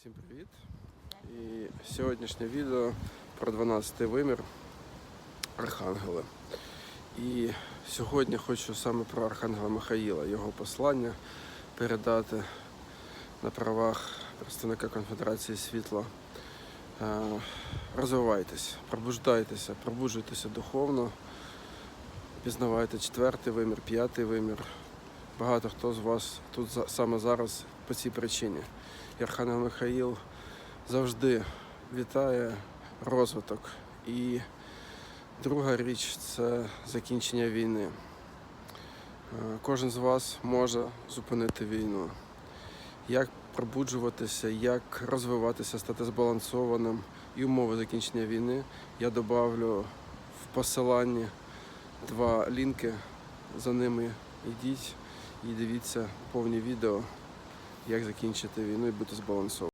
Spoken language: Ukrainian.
Всім привіт! І сьогоднішнє відео про 12-й вимір Архангела. І сьогодні хочу саме про Архангела Михаїла, його послання передати на правах представника Конфедерації Світла. Е, Розвивайтесь, пробуждайтеся, пробуджуйтеся духовно, пізнавайте четвертий вимір, п'ятий вимір. Багато хто з вас тут саме зараз по цій причині. І Михаїл завжди вітає розвиток. І друга річ це закінчення війни. Е, Кожен з вас може зупинити війну. Як пробуджуватися, як розвиватися, стати збалансованим і умови закінчення війни, я добавлю в посиланні два лінки. За ними йдіть і дивіться повні відео, як закінчити війну і бути збалансованим.